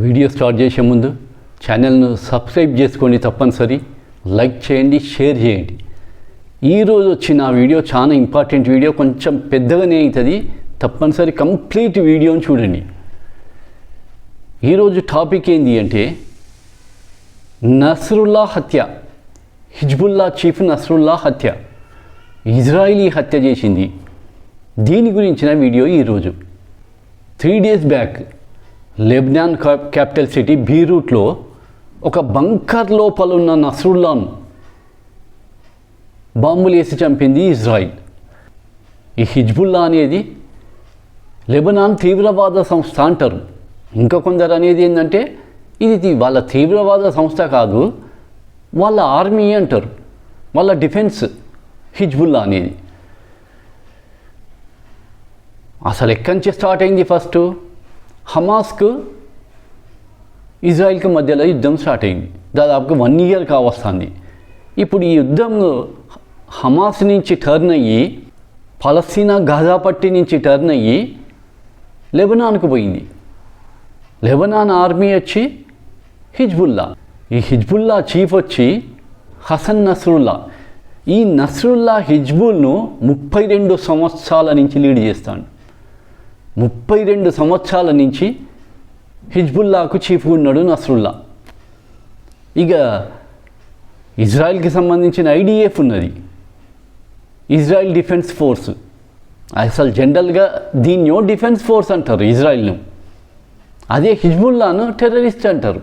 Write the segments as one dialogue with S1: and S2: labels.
S1: Video start చేసే ముందు ఛానల్ను సబ్స్క్రైబ్ చేసుకోండి తప్పనిసరి లైక్ చేయండి షేర్ చేయండి. ఈరోజు వచ్చిన వీడియో చాలా ఇంపార్టెంట్ వీడియో కొంచెం పెద్దగానే అవుతుంది. తప్పనిసరి కంప్లీట్ వీడియోని చూడండి. ఈరోజు టాపిక్ ఏంటి అంటే నస్రుల్లా హత్య. హిజ్బుల్లా చీఫ్ నస్రుల్లా హత్య. ఇజ్రాయిలీ హత్య చేసింది. దీని గురించిన వీడియో ఈరోజు. Three days back Lebanon cap- capital city బీరూట్లో ఒక బంకర్ లోపల ఉన్న నస్రుల్లాను బాంబులు వేసి చంపింది ఇజ్రాయిల్. ఈ హిజ్బుల్లా అనేది లెబనాన్ తీవ్రవాద సంస్థ అంటారు. ఇంకా కొందరు అనేది ఏంటంటే ఇది వాళ్ళ తీవ్రవాద సంస్థ కాదు వాళ్ళ ఆర్మీ అంటారు. వాళ్ళ డిఫెన్స్ హిజ్బుల్లా అనేది. అసలు ఎక్కడి నుంచి స్టార్ట్ అయింది ఫస్ట్? హమాస్కు ఇజ్రాయిల్కి మధ్యలో యుద్ధం స్టార్ట్ అయింది. దాదాపుగా వన్ ఇయర్ కావస్తుంది ఇప్పుడు ఈ యుద్ధం హమాస్ నుంచి టర్న్ అయ్యి పలస్తీనా గాజా పట్టి నుంచి టర్న్ అయ్యి లెబనాన్కు పోయింది. లెబనాన్ ఆర్మీ వచ్చి హిజ్బుల్లా. ఈ హిజ్బుల్లా చీఫ్ వచ్చి హసన్ నస్రుల్లా. ఈ నస్రుల్లా హిజ్బుల్ను ముప్పై రెండు సంవత్సరాల నుంచి లీడ్ చేస్తాడు. ముప్పై రెండు సంవత్సరాల నుంచి హిజ్బుల్లాకు చీఫ్ ఉన్నాడు నస్రుల్లా. ఇక ఇజ్రాయెల్కి సంబంధించిన ఐడిఎఫ్ ఉన్నది. Israel defence force. అసలు జనరల్గా దీన్ని డిఫెన్స్ ఫోర్స్ అంటారు ఇజ్రాయెల్ను. అదే హిజ్బుల్లాను టెర్రరిస్ట్ అంటారు.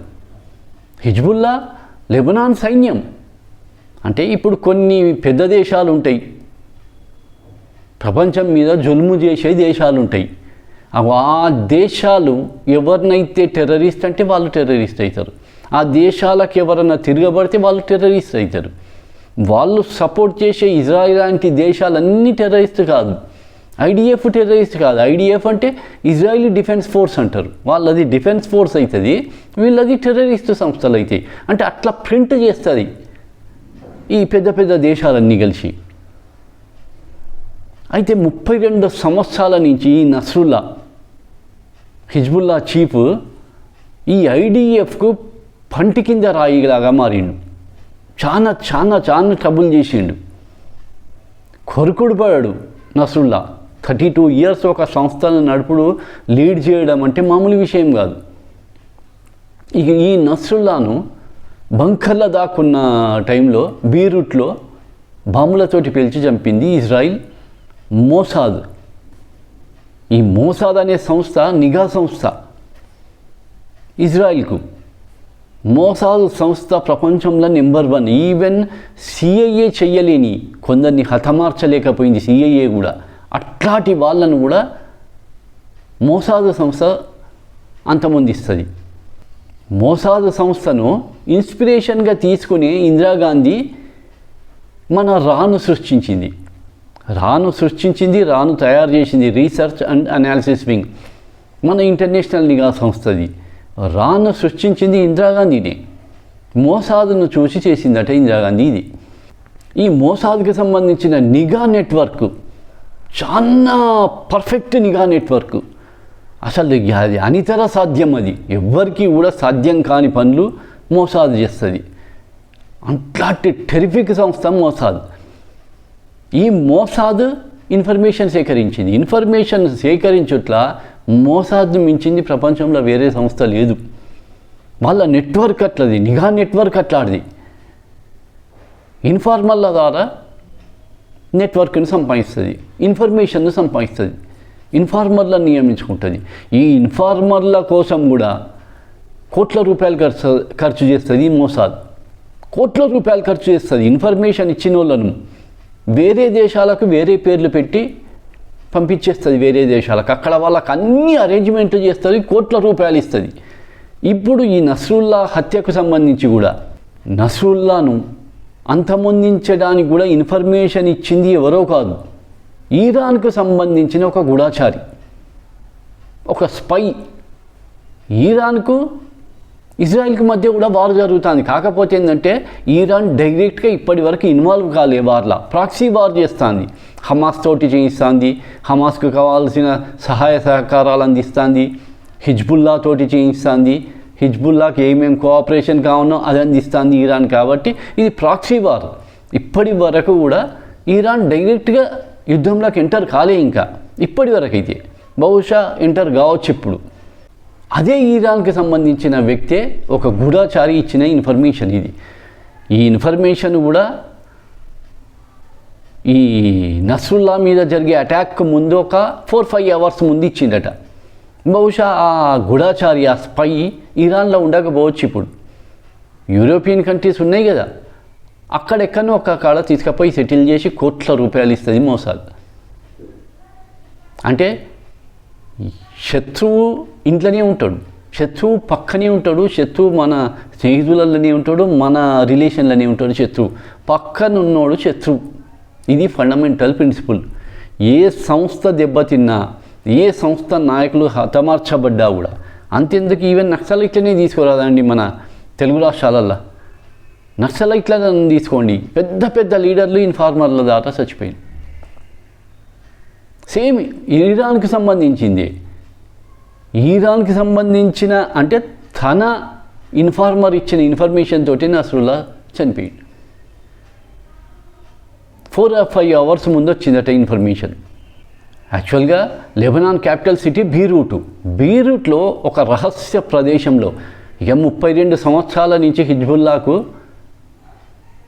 S1: హిజ్బుల్లా లెబనాన్ సైన్యం. అంటే ఇప్పుడు కొన్ని పెద్ద దేశాలు ఉంటాయి ప్రపంచం మీద జుల్ము చేసే దేశాలు ఉంటాయి ఆ దేశాలు ఎవరినైతే టెర్రరిస్ట్ అంటే వాళ్ళు టెర్రరిస్ట్ అవుతారు ఆ దేశాలకు ఎవరన్నా తిరగబడితే వాళ్ళు టెర్రరిస్ట్ అవుతారు వాళ్ళు సపోర్ట్ చేసే ఇజ్రాయిల్ లాంటి దేశాలన్నీ టెర్రరిస్ట్ కాదు. ఐడిఎఫ్ టెర్రరిస్ట్ కాదు. ఐడిఎఫ్ అంటే ఇజ్రాయిలీ డిఫెన్స్ ఫోర్స్ అంటారు. వాళ్ళది డిఫెన్స్ ఫోర్స్ అవుతుంది వీళ్ళది టెర్రరిస్ట్ సంస్థలు అవుతాయి అంటే అట్లా ప్రింట్ చేస్తుంది. ఈ పెద్ద పెద్ద దేశాలన్నీ కలిసి. అయితే ముప్పై రెండు సంవత్సరాల నుంచి ఈ నస్రుల్లా హిజ్బుల్లా చీఫ్ ఈ ఐడిఎఫ్కు పంటి కింద రాయిలాగా మారిండు. చాలా చాలా చాలా ట్రబుల్ చేసిండు. కొరుకుడు పడాడు నస్రుల్లా. థర్టీ టూ ఇయర్స్ ఒక సంస్థను నడుపుడు లీడ్ చేయడం అంటే మామూలు విషయం కాదు. ఇక ఈ నస్రుల్లాను బంకర్ల దాక్కున్న టైంలో బీరూట్లో బాంబులతోటి పిలిచి చంపింది ఇజ్రాయిల్ మోసాద్. ఈ మోసాద్ అనే సంస్థ నిఘా సంస్థ. ఇజ్రాయిల్కు మోసాద్ సంస్థ ప్రపంచంలో నెంబర్ వన్. ఈవెన్ సిఐఏ చెయ్యలేని కొందరిని హతమార్చలేకపోయింది సిఐఏ కూడా. అట్లాంటి వాళ్ళను కూడా మోసాదు సంస్థ అంతమొందిస్తుంది. మోసాదు సంస్థను ఇన్స్పిరేషన్గా తీసుకుని ఇందిరాగాంధీ మన రాను సృష్టించింది. రాను సృష్టించింది రాను తయారు చేసింది రీసెర్చ్ అండ్ అనాలిసిస్ వింగ్. మన ఇంటర్నేషనల్ నిఘా సంస్థది. రాను సృష్టించింది ఇందిరాగాంధీనే. మోసాదును చూసి చేసిందట ఇందిరాగాంధీ ఇది ఈ మోసాదుకి సంబంధించిన నిఘా నెట్వర్క్ చాలా పర్ఫెక్ట్ నిఘా నెట్వర్క్. అసలు అది అనితర సాధ్యం అది. ఎవ్వరికీ కూడా సాధ్యం కాని పనులు మోసాదు చేస్తుంది. అట్లాంటి టెరిఫిక్ సంస్థ మోసాద్. ఈ మోసాద్ ఇన్ఫర్మేషన్ సేకరించింది. ఇన్ఫర్మేషన్ సేకరించుట్ల మోసాద్ను మించింది ప్రపంచంలో వేరే సంస్థ లేదు. వాళ్ళ నెట్వర్క్ అట్లది నిఘా నెట్వర్క్ అట్లాడిది. ఇన్ఫార్మల్ల ద్వారా నెట్వర్క్ని సంపాదిస్తుంది ఇన్ఫర్మేషన్ను సంపాదిస్తుంది ఇన్ఫార్మర్లను నియమించుకుంటుంది. ఈ ఇన్ఫార్మర్ల కోసం కూడా కోట్ల రూపాయలు ఖర్చు ఖర్చు చేస్తుంది ఈ మోసాద్. కోట్ల రూపాయలు ఖర్చు చేస్తుంది ఇన్ఫర్మేషన్ ఇచ్చిన వాళ్ళను వేరే దేశాలకు వేరే పేర్లు పెట్టి పంపించేస్తుంది వేరే దేశాలకు. అక్కడ వాళ్ళకి అన్ని అరేంజ్మెంట్లు చేస్తుంది కోట్ల రూపాయలు ఇస్తుంది. ఇప్పుడు ఈ నస్రుల్లా హత్యకు సంబంధించి కూడా నస్రుల్లాను అంతమొందించడానికి కూడా ఇన్ఫర్మేషన్ ఇచ్చింది ఎవరో కాదు. ఈరాన్కు సంబంధించిన ఒక గూఢాచారి ఒక స్పై ఈరాన్కు ఇజ్రాయెల్కి మధ్య కూడా వార్ జరుగుతుంది. కాకపోతే ఏంటంటే ఈరాన్ డైరెక్ట్గా ఇప్పటి వరకు ఇన్వాల్వ్ కాలే వార్లా ప్రాక్సీ వార్ చేస్తుంది. హమాస్ తోటి చేయిస్తుంది హమాస్కు కావాల్సిన సహాయ సహకారాలు అందిస్తుంది హిజ్బుల్లా తోటి చేయిస్తుంది హిజ్బుల్లాకి ఏమేమి కోఆపరేషన్ కావాలో అది అందిస్తుంది ఇరాన్ కాబట్టి ఇది ప్రాక్సీ వార్. ఇప్పటి వరకు కూడా ఇరాన్ డైరెక్ట్గా యుద్ధంలోకి ఎంటర్ కాలే ఇంకా ఇప్పటి వరకు అయితే. బహుశా ఎంటర్ కావచ్చు ఇప్పుడు. అదే ఈరాన్కి సంబంధించిన వ్యక్తే ఒక గూఢాచారి ఇచ్చిన ఇన్ఫర్మేషన్ ఇది. ఈ ఇన్ఫర్మేషన్ కూడా ఈ నస్రుల్లా మీద జరిగే అటాక్ ముందు ఒక ఫోర్ ఫైవ్ అవర్స్ ముందు ఇచ్చిందట బహుశా ఆ గూఢాచారి ఆ స్పై ఇరాన్లో ఉండకపోవచ్చు ఇప్పుడు. యూరోపియన్ కంట్రీస్ ఉన్నాయి కదా. అక్కడెక్కడో ఒక కాడ తీసుకుపోయి సెటిల్ చేసి కోట్ల రూపాయలు ఇస్తుంది మోసాలు. అంటే శత్రువు ఇంట్లోనే ఉంటాడు. శత్రువు పక్కనే ఉంటాడు. శత్రువు మన స్నేహితులలోనే ఉంటాడు. మన రిలేషన్లోనే ఉంటాడు శత్రువు పక్కన శత్రువు ఇది ఫండమెంటల్ ప్రిన్సిపల్ ఏ సంస్థ దెబ్బతిన్నా ఏ సంస్థ నాయకులు హతమార్చబడ్డా కూడా అంతెందుకు ఈవెన్ నక్సలైట్లనే తీసుకురాదండి మన తెలుగు రాష్ట్రాలల్లో. నక్సలైట్లను తీసుకోండి. పెద్ద పెద్ద లీడర్లు ఇన్ఫార్మర్ల దాకా చచ్చిపోయింది సేమ్ ఇరాన్కి సంబంధించింది. ఈరాన్కి సంబంధించిన అంటే తన ఇన్ఫార్మర్ ఇచ్చిన ఇన్ఫర్మేషన్ తోటి నసరుల్లా చనిపోయాడు. ఫోర్ ఆర్ ఫైవ్ అవర్స్ ముందు వచ్చిందట ఇన్ఫర్మేషన్. యాక్చువల్గా లెబనాన్ క్యాపిటల్ సిటీ బీరూటు. బీరూట్లో ఒక రహస్య ప్రదేశంలో ఇక ముప్పై రెండు సంవత్సరాల నుంచి హిజ్బుల్లాకు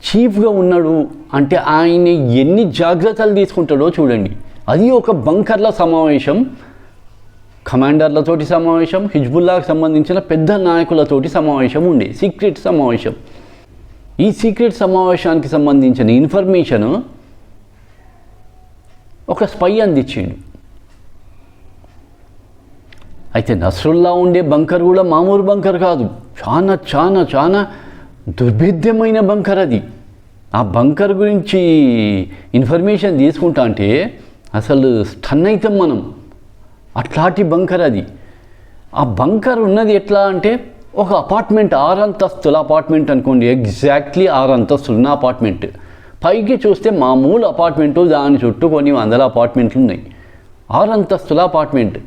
S1: చీఫ్గా ఉన్నాడు అంటే ఆయన ఎన్ని జాగ్రత్తలు తీసుకుంటాడో చూడండి. అది ఒక బంకర్ల సమావేశం. కమాండర్లతోటి సమావేశం హిజ్బుల్లాకు సంబంధించిన పెద్ద నాయకులతోటి సమావేశం ఉండే సీక్రెట్ సమావేశం. ఈ సీక్రెట్ సమావేశానికి సంబంధించిన ఇన్ఫర్మేషను ఒక స్పై అందించిండు. అయితే నస్రుల్లా ఉండే బంకర్ కూడా మామూలు బంకర్ కాదు. చాలా చాలా చాలా దుర్భేద్యమైన బంకర్ అది. ఆ బంకర్ గురించి ఇన్ఫర్మేషన్ తీసుకుంటా అంటే అసలు స్టన్ అవుతాం మనం. అట్లాంటి బంకర్ అది. ఆ బంకర్ ఉన్నది ఎట్లా అంటే ఒక అపార్ట్మెంట్ ఆరు అంతస్తుల అపార్ట్మెంట్ అనుకోండి. ఎగ్జాక్ట్లీ ఆరు ఉన్న అపార్ట్మెంట్. పైకి చూస్తే మామూలు అపార్ట్మెంటు దాని చుట్టూ కొన్ని వందల అపార్ట్మెంట్లు ఉన్నాయి. ఆరు అంతస్తుల అపార్ట్మెంట్.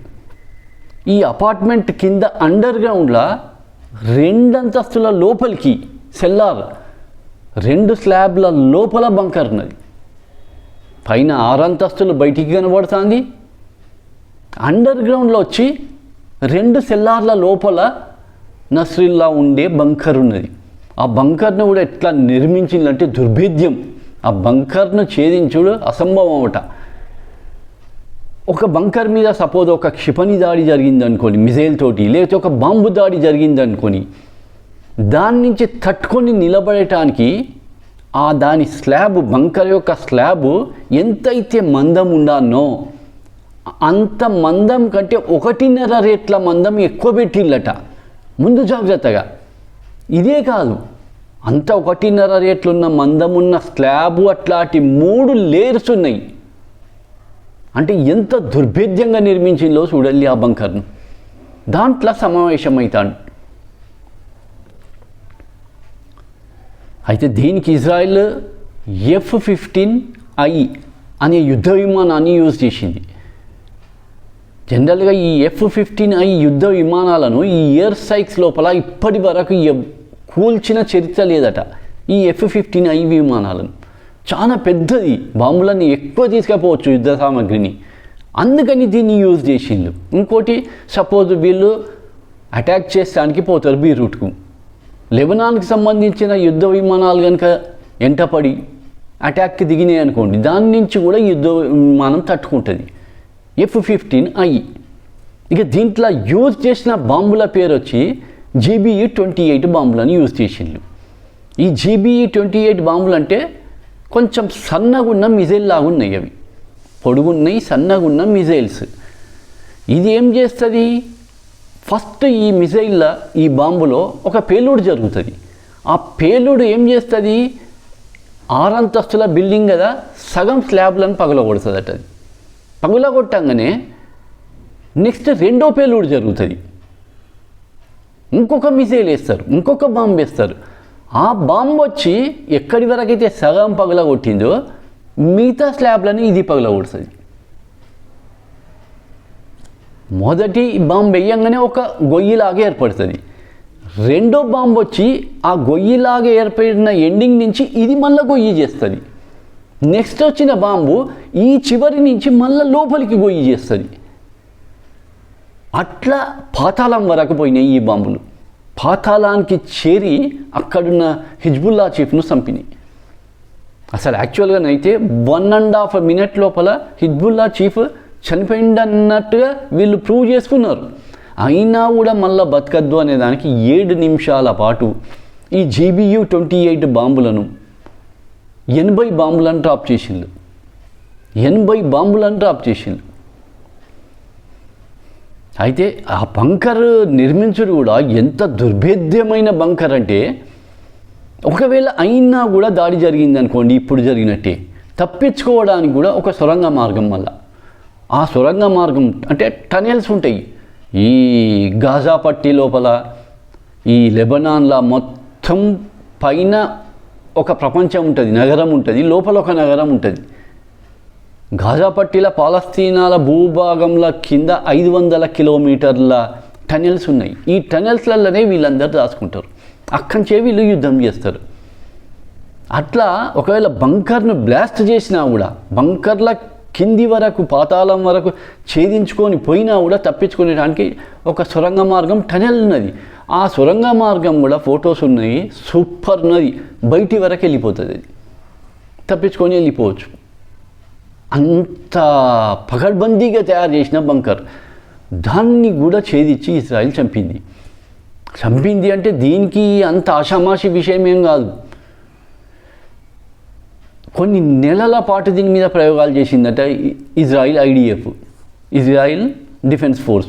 S1: ఈ అపార్ట్మెంట్ కింద అండర్ గ్రౌండ్లో రెండు అంతస్తుల లోపలికి సెల్లార్ రెండు స్లాబ్ల లోపల బంకర్ ఉన్నది. పైన ఆరంతస్తులు బయటికి కనబడుతుంది అండర్ గ్రౌండ్లో వచ్చి రెండు సెల్లార్ల లోపల నస్రిల్లా ఉండే బంకర్ ఉన్నది. ఆ బంకర్ను కూడా ఎట్లా నిర్మించిందంటే దుర్భేద్యం. ఆ బంకర్ను ఛేదించుడు అసంభవం అవట ఒక బంకర్ మీద సపోజ్ ఒక క్షిపణి దాడి జరిగింది అనుకోని మిజైల్ తోటి లేకపోతే ఒక బాంబు దాడి జరిగింది అనుకోని దాని నుంచి తట్టుకొని నిలబడటానికి ఆ దాని స్లాబ్ బంకర్ యొక్క స్లాబ్ ఎంతైతే మందం ఉండానో అంత మందం కంటే ఒకటిన్నర రేట్ల మందం ఎక్కువ పెట్టిల్లట ముందు జాగ్రత్తగా. ఇదే కాదు. అంత ఒకటిన్నర రేట్లున్న మందమున్న స్లాబ్ అట్లాంటి మూడు లేయర్స్ ఉన్నాయి. అంటే ఎంత దుర్భేద్యంగా నిర్మించిందో చూడాలి ఆ బంకర్ను. దాంట్లో సమావేశం అవుతాడు అయితే దీనికి ఇజ్రాయెల్ ఎఫ్ ఫిఫ్టీన్ ఐ అనే యుద్ధ విమానాన్ని యూజ్ చేసింది. జనరల్గా ఈ ఎఫ్ ఫిఫ్టీన్ ఐ యుద్ధ విమానాలను ఈ ఎయిర్ సైక్స్ లోపల ఇప్పటి వరకు కూల్చిన చరిత్ర లేదట. ఈ ఎఫ్ ఫిఫ్టీన్ ఐ విమానాలను. చాలా పెద్దది. బాంబులన్నీ ఎక్కువ తీసుకుపోవచ్చు యుద్ధ సామాగ్రిని. అందుకని దీన్ని యూజ్ చేసిండు ఇంకోటి సపోజ్ వీళ్ళు అటాక్ చేసడానికి పోతారు బీరూట్కు. లెబనాన్కి సంబంధించిన యుద్ధ విమానాలు కనుక ఎంటపడి అటాక్కి దిగినాయి అనుకోండి దాని నుంచి కూడా యుద్ధ విమానం తట్టుకుంటుంది. ఎఫ్ ఫిఫ్టీన్ ఐ ఇక దీంట్లో యూజ్ చేసిన బాంబుల పేరు వచ్చి జీబీఈ ట్వంటీ ఎయిట్ బాంబులను యూజ్ చేసిండ్రు ఈ జీబీఈ ట్వంటీ ఎయిట్ బాంబులు అంటే కొంచెం సన్నగున్న మిజైల్ లాగా ఉన్నాయి అవి. పొడుగున్నాయి సన్నగున్న మిజైల్స్. ఇది ఏం చేస్తుంది? ఫస్ట్ ఈ మిజైల్ల ఈ బాంబులో ఒక పేలుడు జరుగుతుంది. ఆ పేలుడు ఏం చేస్తుంది? ఆరంతస్తుల బిల్డింగ్ కదా సగం స్లాబ్లను పగలగొడుతుంది అది పగులగొట్టంగానే నెక్స్ట్ రెండో పేలుడు జరుగుతుంది. ఇంకొక మిసైల్ వేస్తారు ఇంకొక బాంబు వేస్తారు. ఆ బాంబు వచ్చి ఎక్కడి వరకైతే సగం పగలగొట్టిందో మిగతా స్లాబ్లని ఇది పగలగొడుతుంది. మొదటి బాంబు వేయంగానే ఒక గొయ్యిలాగా ఏర్పడుతుంది. రెండో బాంబు వచ్చి ఆ గొయ్యిలాగా ఏర్పడిన ఎండింగ్ నుంచి ఇది మళ్ళీ గొయ్యి చేస్తుంది. నెక్స్ట్ వచ్చిన బాంబు ఈ చివరి నుంచి మళ్ళీ లోపలికి గొయ్యి చేస్తుంది. అట్లా పాతాళం వరకు పోయినాయి ఈ బాంబులు. పాతాళానికి చేరి అక్కడున్న హిజ్బుల్లా చీఫ్ను చంపినాయి అసలు యాక్చువల్గానైతే వన్ అండ్ హాఫ్ మినిట్ లోపల హిజ్బుల్లా చీఫ్ చనిపోయిందన్నట్టుగా వీళ్ళు ప్రూవ్ చేసుకున్నారు. అయినా కూడా మళ్ళీ బతకద్దు అనే దానికి ఏడు నిమిషాల పాటు ఈ జీబీయూ ట్వంటీ ఎయిట్ బాంబులను ఎనభై బాంబులను డ్రాప్ చేసిండు ఎనభై బాంబులను డ్రాప్ చేసిండు అయితే ఆ బంకర్ నిర్మించుడు కూడా ఎంత దుర్భేద్యమైన బంకర్ అంటే ఒకవేళ అయినా కూడా దాడి జరిగింది అనుకోండి ఇప్పుడు జరిగినట్టే. తప్పించుకోవడానికి కూడా ఒక సొరంగ మార్గం వల్ల. ఆ సొరంగ మార్గం అంటే టనెల్స్ ఉంటాయి. ఈ గాజా పట్టి లోపల ఈ లెబనాన్లా మొత్తం పైన ఒక ప్రపంచం ఉంటుంది నగరం ఉంటుంది లోపల ఒక నగరం ఉంటుంది. గాజా పట్టిల పాలస్తీనాల భూభాగంల కింద ఐదు వందల కిలోమీటర్ల టనెల్స్ ఉన్నాయి. ఈ టనెల్స్లలోనే వీళ్ళందరూ రాసుకుంటారు అక్కడి నుంచే వీళ్ళు యుద్ధం చేస్తారు. అట్లా ఒకవేళ బంకర్ను బ్లాస్ట్ చేసినా కూడా బంకర్ల కింది వరకు పాతాళం వరకు ఛేదించుకొని పోయినా కూడా తప్పించుకునేడానికి ఒక సొరంగ మార్గం టనెల్ ఉన్నది. ఆ సొరంగ మార్గం కూడా ఫొటోస్ ఉన్నాయి. సూపర్ ఉన్నది బయటి వరకు వెళ్ళిపోతుంది. అది తప్పించుకొని వెళ్ళిపోవచ్చు. అంత పగడ్బందీగా తయారు చేసిన బంకర్. దాన్ని కూడా ఛేదించి ఇజ్రాయిల్ చంపింది. చంపింది అంటే దీనికి అంత ఆషామాషి విషయం ఏం కాదు. కొన్ని నెలల పాటు దీని మీద ప్రయోగాలు చేసిందట Israel IDF Israel defence force.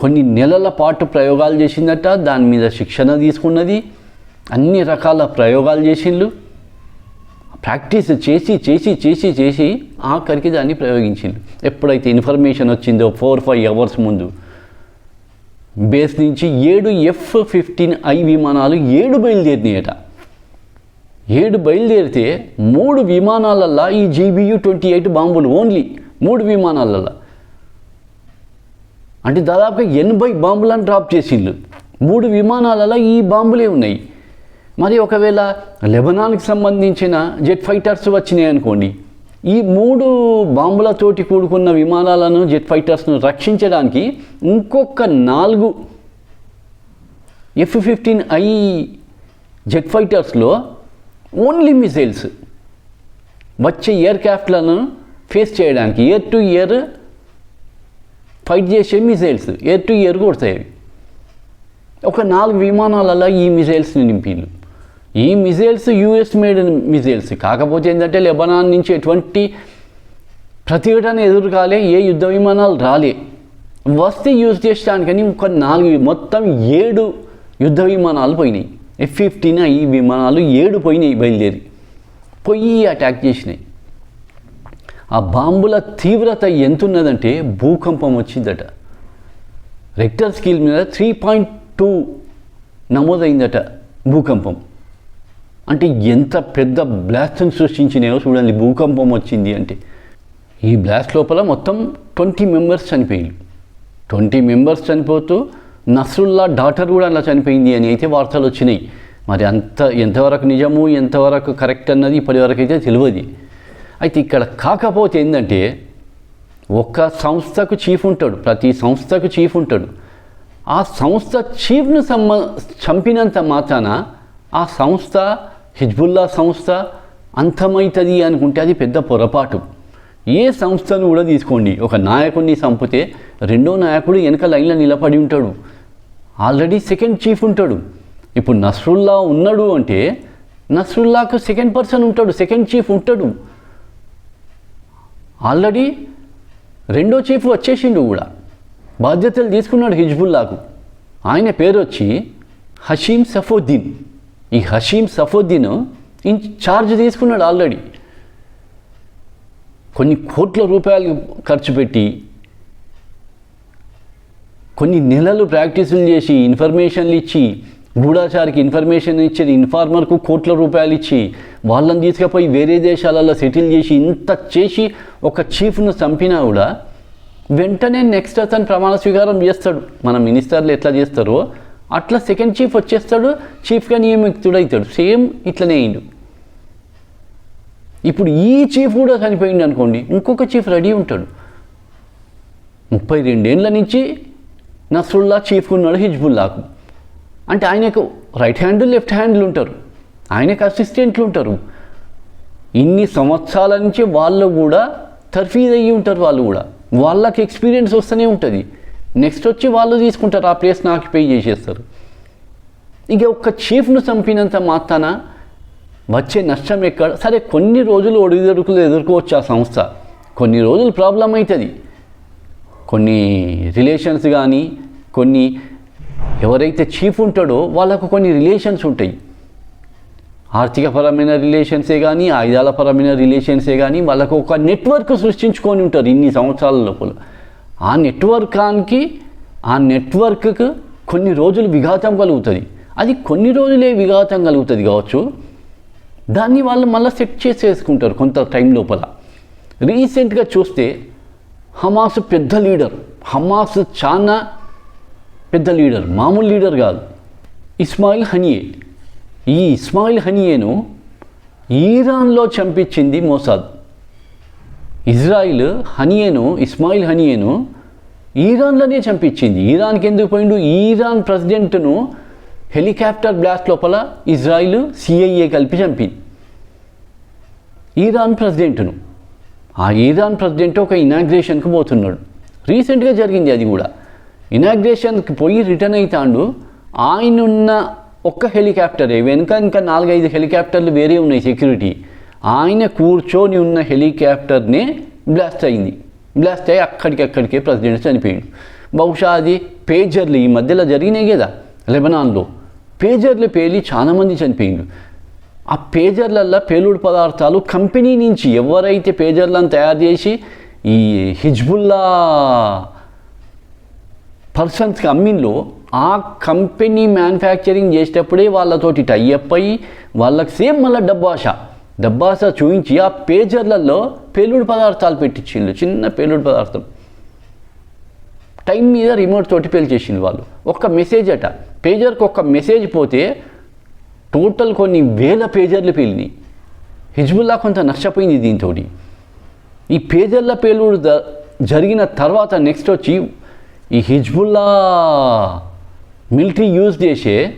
S1: కొన్ని నెలల పాటు ప్రయోగాలు చేసిందట దాని మీద శిక్షణ తీసుకున్నది. అన్ని రకాల ప్రయోగాలు చేసిండ్రు ప్రాక్టీస్ చేసి చేసి చేసి చేసి ఆఖరికి దాన్ని ప్రయోగించిండు ఎప్పుడైతే ఇన్ఫర్మేషన్ వచ్చిందో ఫోర్ ఫైవ్ అవర్స్ ముందు. బేస్ నుంచి ఏడు ఎఫ్ ఫిఫ్టీన్ ఐ విమానాలు ఏడు బయలుదేరినాయట. ఏడు బయలుదేరితే మూడు విమానాలల్లా ఈ జీబీయూ ట్వంటీ ఎయిట్ బాంబులు ఓన్లీ. మూడు విమానాలల్లా. అంటే దాదాపుగా ఎనభై బాంబులను డ్రాప్ చేసిండ్రు మూడు విమానాలలో ఈ బాంబులే ఉన్నాయి. మరి ఒకవేళ లెబనాన్కి సంబంధించిన జెట్ ఫైటర్స్ వచ్చినాయి అనుకోండి ఈ మూడు బాంబులతోటి కూడుకున్న విమానాలను జెట్ ఫైటర్స్ను రక్షించడానికి ఇంకొక నాలుగు ఎఫ్ ఫిఫ్టీన్ ఐ జెట్ ఫైటర్స్లో ఓన్లీ మిసైల్స్ వచ్చే ఎయిర్ క్రాఫ్ట్లను ఫేస్ చేయడానికి ఇయర్ టు ఇయర్ ఫైట్ చేసే మిసైల్స్ ఎయిర్ టు ఇయర్ కొడతాయి అవి. ఒక నాలుగు విమానాలలో ఈ మిసైల్స్ని నింపిండు ఈ మిసైల్స్ యూఎస్ మేడ్ మిసైల్స్ కాకపోతే ఏంటంటే లెబనాన్ నుంచి ఎటువంటి ప్రతిఘటన ఎదురు కాలే ఏ యుద్ధ విమానాలు రాలే. వస్తే యూజ్ చేసానికని ఒక నాలుగు మొత్తం ఏడు యుద్ధ విమానాలు పోయినాయి. ఎఫ్ ఫిఫ్టీన్ ఈ విమానాలు ఏడు పోయినాయి బయలుదేరి. పోయి అటాక్ చేసినాయి. ఆ బాంబుల తీవ్రత ఎంతున్నదంటే భూకంపం వచ్చిందట. రెక్టర్ స్కిల్ మీద త్రీ పాయింట్ టూ నమోదైందట భూకంపం. అంటే ఎంత పెద్ద బ్లాస్ట్ని సృష్టించినాయో చూడండి భూకంపం వచ్చింది అంటే. ఈ బ్లాస్ట్ లోపల మొత్తం ట్వంటీ మెంబర్స్ చనిపోయారు ట్వంటీ మెంబర్స్ చనిపోతూ నస్రుల్లా డాటర్ కూడా అలా చనిపోయింది అని అయితే వార్తలు వచ్చినాయి. మరి అంత ఎంతవరకు నిజము ఎంతవరకు కరెక్ట్ అన్నది ఇప్పటివరకు అయితే తెలియదు. అయితే ఇక్కడ కాకపోతే ఏంటంటే ఒక సంస్థకు చీఫ్ ఉంటాడు ప్రతి సంస్థకు చీఫ్ ఉంటాడు. ఆ సంస్థ చీఫ్ను సంబ చంపినంత మాత్రాన ఆ సంస్థ హిజ్బుల్లా సంస్థ అంతమవుతుంది అనుకుంటే అది పెద్ద పొరపాటు. ఏ సంస్థను కూడా తీసుకోండి. ఒక నాయకుడిని చంపితే రెండో నాయకుడు వెనక లైన్లో నిలబడి ఉంటాడు. ఆల్రెడీ సెకండ్ చీఫ్ ఉంటాడు. ఇప్పుడు నస్రుల్లా ఉన్నాడు అంటే నస్రుల్లాకు సెకండ్ పర్సన్ ఉంటాడు సెకండ్ చీఫ్ ఉంటాడు. ఆల్రెడీ రెండో చీఫ్ వచ్చేసిండు కూడా. బాధ్యతలు తీసుకున్నాడు హిజ్బుల్లాకు. ఆయన పేరు వచ్చి హషీం సఫోద్దీన్. ఈ హషీం సఫోద్దీన్ ఇన్ ఛార్జ్ తీసుకున్నాడు ఆల్రెడీ. కొన్ని కోట్ల రూపాయలు ఖర్చు పెట్టి కొన్ని నెలలు ప్రాక్టీసులు చేసి ఇన్ఫర్మేషన్లు ఇచ్చి గూఢాచారికి ఇన్ఫర్మేషన్ ఇచ్చేది ఇన్ఫార్మర్కు కోట్ల రూపాయలు ఇచ్చి వాళ్ళని తీసుకుపోయి వేరే దేశాలలో సెటిల్ చేసి ఇంత చేసి ఒక చీఫ్ను చంపినా కూడా వెంటనే నెక్స్ట్ అతను ప్రమాణ స్వీకారం చేస్తాడు. మన మినిస్టర్లు ఎట్లా చేస్తారో అట్లా సెకండ్ చీఫ్ వచ్చేస్తాడు చీఫ్గా నియమితుడవుతాడు సేమ్ ఇట్లనే అయిండు. ఇప్పుడు ఈ చీఫ్ కూడా చనిపోయింది అనుకోండి ఇంకొక చీఫ్ రెడీ ఉంటాడు. ముప్పై రెండేళ్ళ నుంచి నస్రుల్లా చీఫ్ ఉన్నాడు హిజ్బుల్లాకు. అంటే ఆయనకు రైట్ హ్యాండ్ లెఫ్ట్ హ్యాండ్లు ఉంటారు. ఆయనకు అసిస్టెంట్లు ఉంటారు. ఇన్ని సంవత్సరాల నుంచి వాళ్ళు కూడా తర్ఫీజ్ అయ్యి ఉంటారు వాళ్ళు కూడా. వాళ్ళకి ఎక్స్పీరియన్స్ వస్తూనే ఉంటుంది. నెక్స్ట్ వచ్చి వాళ్ళు తీసుకుంటారు ఆ ప్లేస్ని ఆక్యుపై చేసేస్తారు. ఇక ఒక్క చీఫ్ను చంపినంత మాత్రాన వచ్చే నష్టం ఎక్కడ? సరే కొన్ని రోజులు ఒడిదొడుకులు ఎదుర్కోవచ్చు ఆ సంస్థ. కొన్ని రోజులు ప్రాబ్లం అవుతుంది. కొన్ని రిలేషన్స్ కానీ కొన్ని ఎవరైతే చీఫ్ ఉంటాడో వాళ్ళకు కొన్ని రిలేషన్స్ ఉంటాయి. ఆర్థికపరమైన రిలేషన్సే కానీ ఆయుధాలపరమైన రిలేషన్సే కానీ వాళ్ళకు ఒక నెట్వర్క్ సృష్టించుకొని ఉంటారు ఇన్ని సంవత్సరాల లోపల. ఆ నెట్వర్కానికి ఆ నెట్వర్క్కు కొన్ని రోజులు విఘాతం కలుగుతుంది. అది కొన్ని రోజులే విఘాతం కలుగుతుంది కావచ్చు. దాన్ని వాళ్ళు మళ్ళీ సెట్ చేసేసుకుంటారు కొంత టైం లోపల. రీసెంట్గా చూస్తే హమాస్ పెద్ద లీడర్ హమాస్ చాలా పెద్ద లీడర్ మామూలు లీడర్ కాదు. Ismail Haniyeh. ఈ ఇస్మాయిల్ హనియేను ఈరాన్లో చంపించింది మోసాద్. ఇజ్రాయిల్ హనియేను ఇస్మాయిల్ హనియేను ఈరాన్లోనే చంపించింది. ఈరాన్కి ఎందుకు పోయిండు? ఈరాన్ ప్రెసిడెంట్ను హెలికాప్టర్ బ్లాస్ట్ లోపల ఇజ్రాయిల్ సిఐఏ కలిపి చంపింది. ఈరాన్ ప్రెసిడెంట్ను. ఆ ఈరాన్ ప్రెసిడెంట్ ఒక ఇనాగ్రేషన్కి పోతున్నాడు. రీసెంట్గా జరిగింది అది కూడా. ఇనాగ్రేషన్కి పోయి రిటర్న్ అవుతాడు ఆయనున్న ఒక్క హెలికాప్టరే వెనుక ఇంకా నాలుగైదు హెలికాప్టర్లు వేరే ఉన్నాయి సెక్యూరిటీ ఆయన కూర్చొని ఉన్న హెలికాప్టర్నే బ్లాస్ట్ అయింది. బ్లాస్ట్ అయ్యి అక్కడికక్కడికే ప్రెసిడెంట్ చనిపోయాడు. బహుశా అది పేజర్లు ఈ మధ్యలో జరిగినాయి కదా లెబనాన్లో. పేజర్లు పేలి చాలామంది చనిపోయిండు. ఆ పేజర్లల్లో పేలుడు పదార్థాలు కంపెనీ నుంచి ఎవరైతే పేజర్లను తయారు చేసి ఈ హిజ్బుల్లా పర్సన్స్కి అమ్మిన్లో ఆ కంపెనీ మ్యానుఫ్యాక్చరింగ్ చేసేటప్పుడే వాళ్ళతోటి టైఅప్ అయ్యి వాళ్ళకి సేమ్ మళ్ళీ డబ్బాష డబ్బాష చూపించి ఆ పేజర్లలో పేలుడు పదార్థాలు పెట్టించిండు చిన్న పేలుడు పదార్థం. టైం మీద రిమోట్ తోటి పేల్చేసింది వాళ్ళు. ఒక్క మెసేజ్ అట. పేజర్కి ఒక్క మెసేజ్ పోతే టోటల్ కొన్ని వేల పేజర్లు పేలినాయి. హిజ్బుల్లా కొంత నష్టపోయింది దీంతో ఈ పేజర్ల పేలుడు జరిగిన తర్వాత నెక్స్ట్ వచ్చి ఈ హిజ్బుల్లా మిలిటరీ యూజ్ చేసే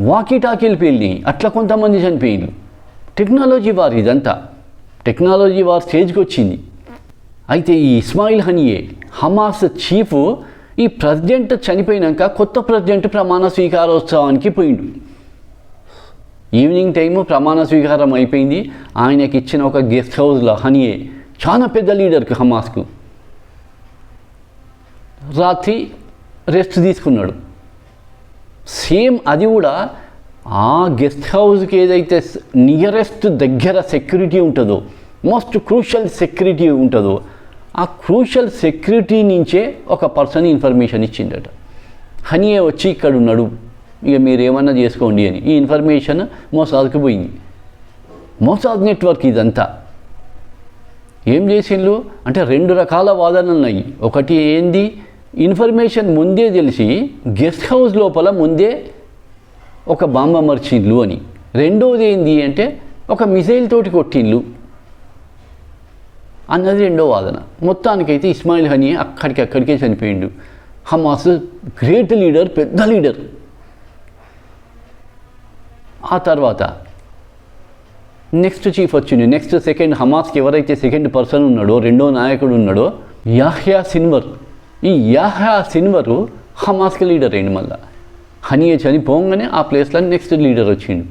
S1: వాకీ టాకీలు పేలినాయి. అట్లా కొంతమంది చనిపోయింది టెక్నాలజీ వార్ ఇదంతా. టెక్నాలజీ వార్ స్టేజ్కి వచ్చింది. అయితే ఈ ఇస్మాయిల్ హనియే హమాస్ చీఫ్ ఈ ప్రెసిడెంట్ చనిపోయినాక కొత్త ప్రెసిడెంట్ ప్రమాణ స్వీకారోత్సవానికి పోయిండు. ఈవినింగ్ టైము ప్రమాణ స్వీకారం అయిపోయింది. ఆయనకి ఇచ్చిన ఒక గెస్ట్ హౌస్లో హనియే చాలా పెద్ద లీడర్కి హమాస్కు. రాత్రి రెస్ట్ తీసుకున్నాడు. సేమ్ అది కూడా ఆ గెస్ట్ హౌస్కి ఏదైతే నియరెస్ట్ దగ్గర సెక్యూరిటీ ఉంటుందో మోస్ట్ క్రూషల్ సెక్యూరిటీ ఉంటుందో ఆ క్రూషల్ సెక్యూరిటీ నుంచే ఒక పర్సన్ ఇన్ఫర్మేషన్ ఇచ్చిండట హనీయే వచ్చి ఇక్కడ ఉన్నాడు? ఇక మీరు ఏమన్నా చేసుకోండి అని. ఈ ఇన్ఫర్మేషన్ మోసాద్కి పోయింది. మోసాద్ నెట్వర్క్ ఇదంతా. ఏం చేసిండ్రు? అంటే రెండు రకాల వాదనలు ఉన్నాయి ఒకటి ఏంది? ఇన్ఫర్మేషన్ ముందే తెలిసి గెస్ట్ హౌస్ లోపల ముందే ఒక బాంబ అమర్చిండ్లు అని. రెండవది ఏంది అంటే ఒక మిసైల్ తోటి కొట్టిండ్లు అన్నది రెండో వాదన. మొత్తానికైతే ఇస్మాయిల్ హనీ అక్కడికి అక్కడికే చనిపోయిండు. హమాస్ గ్రేట్ లీడర్ పెద్ద లీడర్. ఆ తర్వాత నెక్స్ట్ చీఫ్ వచ్చింది నెక్స్ట్ సెకండ్ హమాస్కి ఎవరైతే సెకండ్ పర్సన్ ఉన్నాడో రెండో నాయకుడు ఉన్నాడో యాహ్యా సిన్వర్. ఈ యాహా సిన్వరు హమాస్కి లీడర్ అయింది మళ్ళా. హనీయే చనిపోగానే ఆ ప్లేస్లో నెక్స్ట్ లీడర్ వచ్చిండు.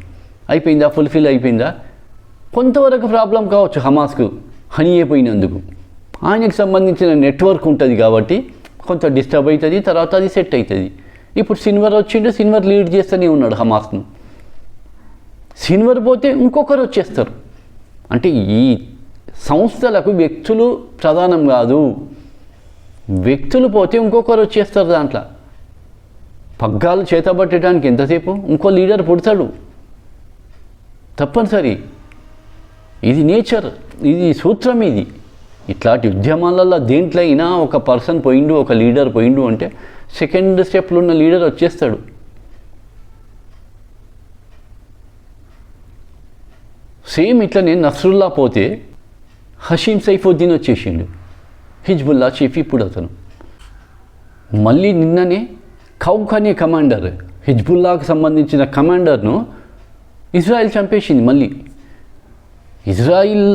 S1: అయిపోయిందా? ఫుల్ఫిల్ అయిపోయిందా? కొంతవరకు ప్రాబ్లం కావచ్చు హమాస్కు. హనీ పోయినందుకు ఆయనకు సంబంధించిన నెట్వర్క్ ఉంటుంది కాబట్టి కొంత డిస్టర్బ్ అవుతుంది తర్వాత అది సెట్ అవుతుంది ఇప్పుడు సిన్వర్ వచ్చిండు సిన్వర్ లీడ్ చేస్తూనే ఉన్నాడు హమాస్ను. సిన్వర్ పోతే ఇంకొకరు వచ్చేస్తారు. అంటే ఈ సంస్థలకు వ్యక్తులు ప్రధానం కాదు. వ్యక్తులు పోతే ఇంకొకరు వచ్చేస్తారు దాంట్లో. పగ్గాలు చేతబట్టడానికి ఎంతసేపు? ఇంకో లీడర్ పుడతాడు. తప్పనిసరి. ఇది నేచర్ ఇది సూత్రం ఇది. ఇట్లాంటి ఉద్యమాలలో దేంట్లో అయినా ఒక పర్సన్ పోయిండు ఒక లీడర్ పోయిండు అంటే సెకండ్ స్టెప్లో ఉన్న లీడర్ వచ్చేస్తాడు. సేమ్ ఇట్లా నేను నస్రుల్లా పోతే హషీం సైఫుద్దీన్ వచ్చేసిండు. హిజ్బుల్లా చీఫ్ ఇప్పుడు అతను మళ్ళీ నిన్ననే కౌక్ అనే కమాండర్ హిజ్బుల్లాకు సంబంధించిన కమాండర్ను ఇజ్రాయెల్ చంపేసింది మళ్ళీ ఇజ్రాయిల్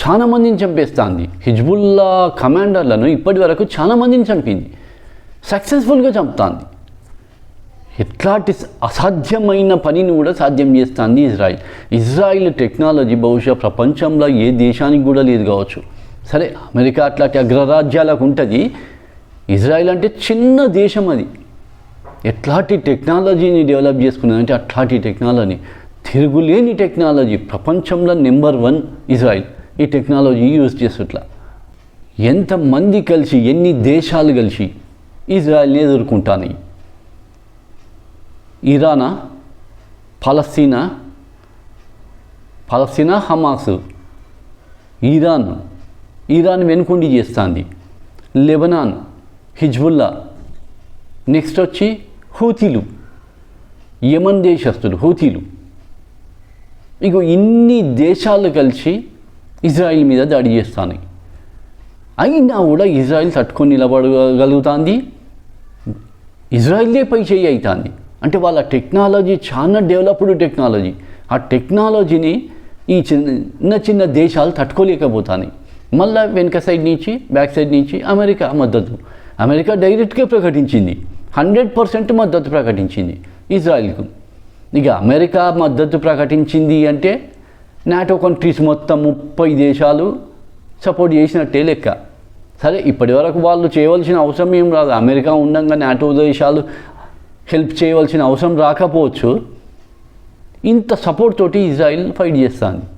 S1: చాలా మందిని చంపేస్తుంది హిజ్బుల్లా కమాండర్లను ఇప్పటి వరకు చాలా మందిని చంపింది సక్సెస్ఫుల్గా చంపుతుంది ఎట్లాంటి అసాధ్యమైన పనిని కూడా సాధ్యం చేస్తుంది ఇజ్రాయిల్ ఇజ్రాయిల్ టెక్నాలజీ బహుశా ప్రపంచంలో ఏ దేశానికి కూడా లేదు కావచ్చు సరే అమెరికా అట్లాంటి అగ్రరాజ్యాలకు ఉంటుంది. ఇజ్రాయిల్ అంటే చిన్న దేశం అది. ఎట్లాంటి టెక్నాలజీని డెవలప్ చేసుకున్నదంటే అట్లాంటి టెక్నాలజీ. తిరుగులేని టెక్నాలజీ. ప్రపంచంలో నెంబర్ వన్ ఇజ్రాయిల్. ఈ టెక్నాలజీ యూజ్ చేసేట్లా ఎంతమంది కలిసి ఎన్ని దేశాలు కలిసి ఇజ్రాయిల్ని ఎదుర్కొంటాయి ఇరానా? పలస్తీనా? పలస్తీనా హమాస్? ఇరాన్? ఇరాన్ వెనుకుండి చేస్తుంది. Lebanon Hezbollah. నెక్స్ట్ వచ్చి హూతీలు. యమన్ దేశస్తులు హూతీలు. ఇగో ఇన్ని దేశాలు కలిసి ఇజ్రాయిల్ మీద దాడి చేస్తాయి అయినా కూడా ఇజ్రాయిల్ తట్టుకొని నిలబడగలుగుతుంది. ఇజ్రాయిల్దే పై చేయి అవుతుంది అంటే వాళ్ళ టెక్నాలజీ చాలా డెవలప్డ్ టెక్నాలజీ. ఆ టెక్నాలజీని ఈ చిన్న చిన్న దేశాలు తట్టుకోలేకపోతాయి మళ్ళా వెనక సైడ్ నుంచి బ్యాక్ సైడ్ నుంచి అమెరికా మద్దతు. అమెరికా డైరెక్ట్గా ప్రకటించింది. హండ్రెడ్ పర్సెంట్ మద్దతు ప్రకటించింది ఇజ్రాయిల్కు. ఇక అమెరికా మద్దతు ప్రకటించింది అంటే నాటో కంట్రీస్ మొత్తం ముప్పై దేశాలు సపోర్ట్ చేసినట్టే లెక్క. సరే ఇప్పటి వరకు వాళ్ళు చేయవలసిన అవసరం ఏం రాదు. అమెరికా ఉండగా నాటో దేశాలు హెల్ప్ చేయవలసిన అవసరం రాకపోవచ్చు. ఇంత సపోర్ట్ తోటి ఇజ్రాయిల్ ఫైట్ చేస్తాను